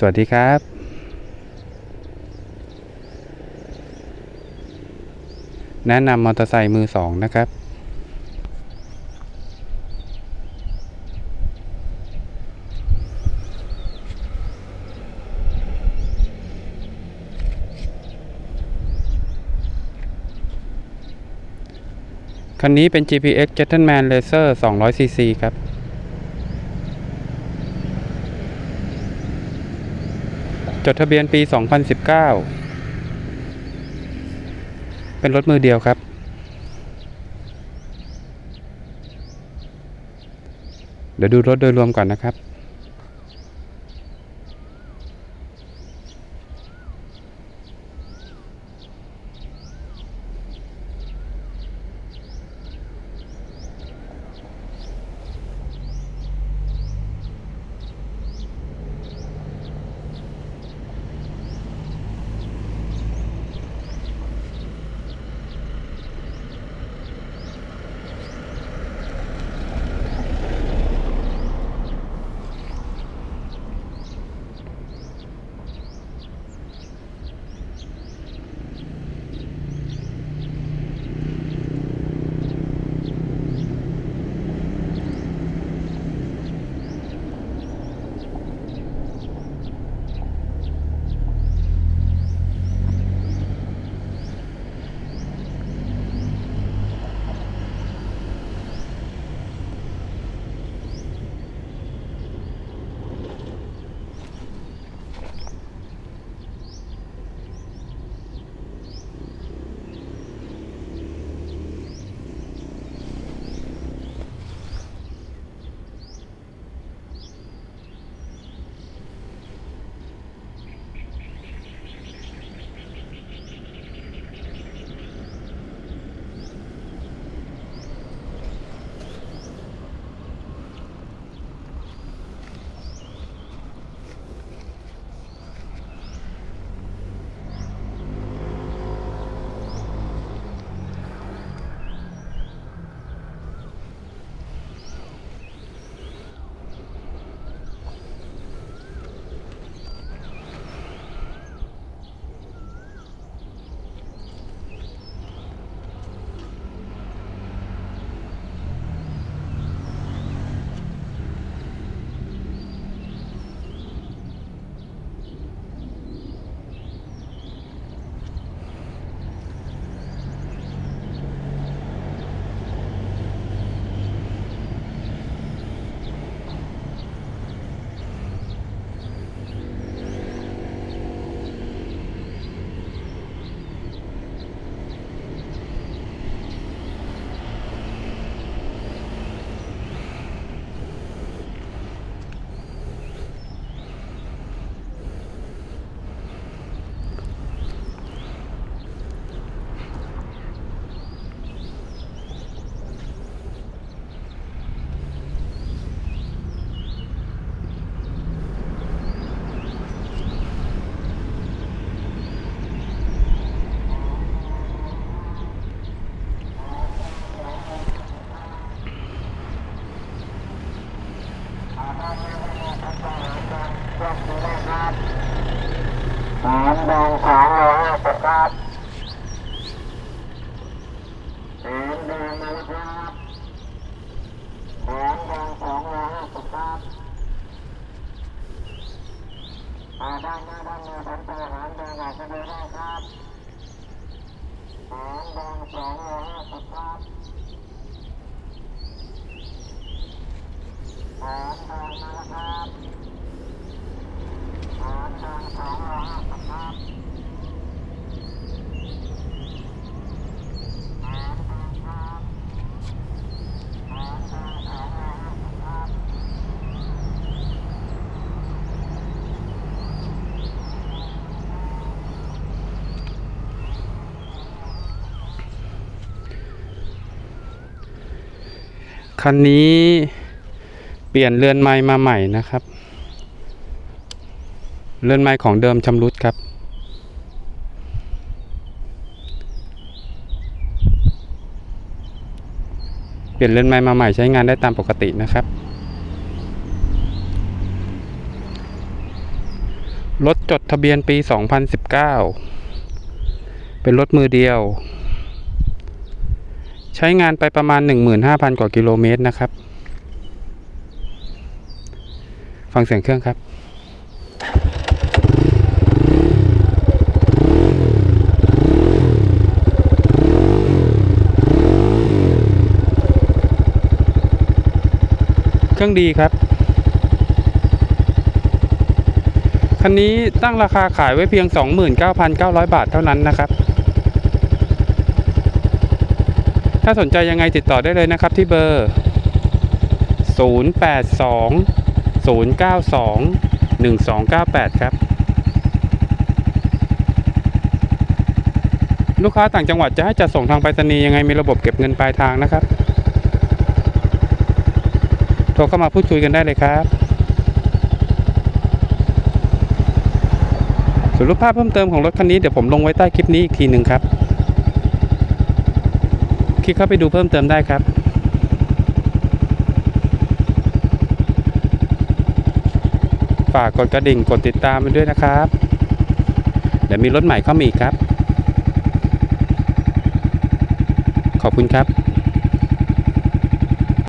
สวัสดีครับแนะนำมอเตอร์ไซค์มือสองนะครับ คันนี้เป็น GPX Gentleman Racer 200cc ครับ จดทะเบียนปี 2019 เป็นรถมือเดียวครับ เดี๋ยวดูรถโดยรวมก่อนนะครับ สองร้อยห้าสิบครับสามดงมาแล้วครับสามดงสองร้อยห้าสิบครับอาด้านหน้าด้านหน้าผมตัวหางดองอยากจะดูได้ครับสามดงสองร้อยห้าสิบครับสามดงมาแล้วครับสามดองสองร้อยห้าสิบครับ คันนี้เปลี่ยนเรือนไม้มาใหม่นะครับ เรือนไม้ของเดิมชำรุดครับ เปลี่ยนเรือนไม้มาใหม่ใช้งานได้ตามปกตินะครับ รถจดทะเบียนปี 2019 เป็นรถมือเดียว ใช้งานไปประมาณ 15,000 กว่ากิโลเมตรนะครับ ฟังเสียงเครื่องครับเครื่องดีครับ คันนี้ตั้งราคาขายไว้เพียง 29,900 บาทเท่านั้นนะครับ ถ้าสนใจยังไงติดต่อได้เลยนะครับที่เบอร์ 082 092 1298 ครับ ลูกค้าต่างจังหวัดจะให้จัดส่งทางไปรษณีย์ยังไงมีระบบเก็บเงินปลายทางนะครับ โทรเข้ามาพูดคุยกันได้เลยครับส่วนรูปภาพเพิ่มเติมของรถคันนี้เดี๋ยวผมลงไว้ใต้คลิปนี้อีกทีหนึ่งครับ ลิกเข้าไปดูเพิ่มเติมได้ครับ ฝากกดกระดิ่งกดติดตามไปด้วยนะครับ เดี๋ยวมีรถใหม่เข้ามาอีกครับ ขอบคุณครับ